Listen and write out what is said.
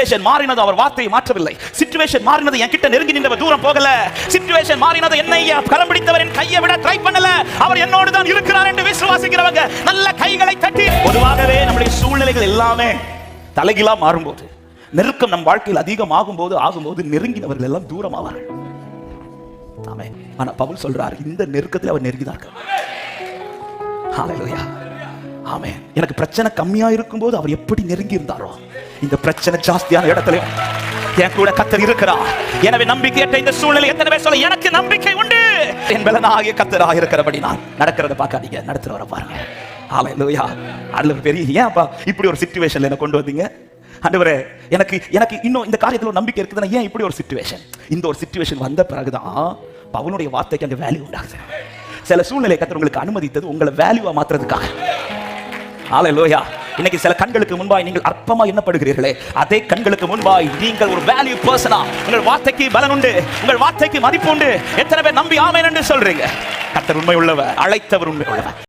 Situation மாறினது அவர் வார்த்தையை மாற்றவில்லை. சிச்சுவேஷன் மாறினது என் கிட்ட நெருங்கி நின்றவர் தூரம் போகல. சிச்சுவேஷன் மாறினது என்னை கரம் பிடித்தவரின் கையை விட ட்ரை பண்ணல. அவர் என்னோடு தான் இருக்கிறார் என்று விசுவாசிக்கிறவங்க நல்ல கைகளை தட்டி. பொதுவாகவே நம்முடைய சூழ்நிலைகள் எல்லாமே தலைகிலா மாறும்போது நெருக்கம் நம் வாழ்க்கையில் அதிகமாகும் போது ஆகும்போது நெருங்கினவர்கள் எல்லாம் தூரமாவார்கள் ஆமே ஆனா பவுல் சொல்றார் இந்த நெருக்கத்தில் அவர் நெருங்கினார்கள் ஹalleluya ஆமே எனக்கு பிரச்சனை கம்மியா இருக்கும்போது அவர் எப்படி நெருங்கி இருந்தாரோ இந்த பிரச்சனை ஜாஸ்தியான இடத்துல என் கூட கத்தர் இருக்கிறார் எனவே நம்பிக்கையற்ற இந்த சூழ்நிலை எத்தனை பேர் சொல்ல எனக்கு நம்பிக்கை உண்டு. என் பலனாகிய கத்தராக இருக்கிறபடி நான் நடக்கிறத பார்க்காதீங்க நடத்துறவரை பாருங்க. ஹalleluya அதுல பெரிய ஏன்ப்பா இப்படி ஒரு சுச்சுவேஷன்ல என்ன கொண்டு வந்தீங்க? ஆண்டவரே எனக்கு எனக்கு இன்னும் இந்த காரியத்தில் ஒரு நம்பிக்கை இருக்குதுன்னா ஏன் இப்படி ஒரு சுச்சுவேஷன் இந்த ஒரு சுச்சுவேஷன் வந்த பிறகுதான் பவனுடைய வார்த்தைக்கு அந்த வேல்யூ உண்டாகுது. சில சூழ்நிலை கத்தர் உங்களுக்கு அனுமதித்தது உங்களை வேல்யூவா மாத்துறதுக்காக. ஹalleluya இன்னைக்கு சில கண்களுக்கு முன்பாய் நீங்கள் அற்பமா எண்ணப்படுகிறீர்களே. அதே கண்களுக்கு முன்பாய் நீங்கள் ஒரு வேல்யூ பர்சனா உங்கள் வார்த்தைக்கு பலன் உண்டு. உங்கள் வார்த்தைக்கு மதிப்பு உண்டு. எத்தனை பேர் நம்பி ஆமேன் என்று சொல்றீங்க. கத்தர் உண்மை உள்ளவர் அழைத்தவர் உண்மை உள்ளவர்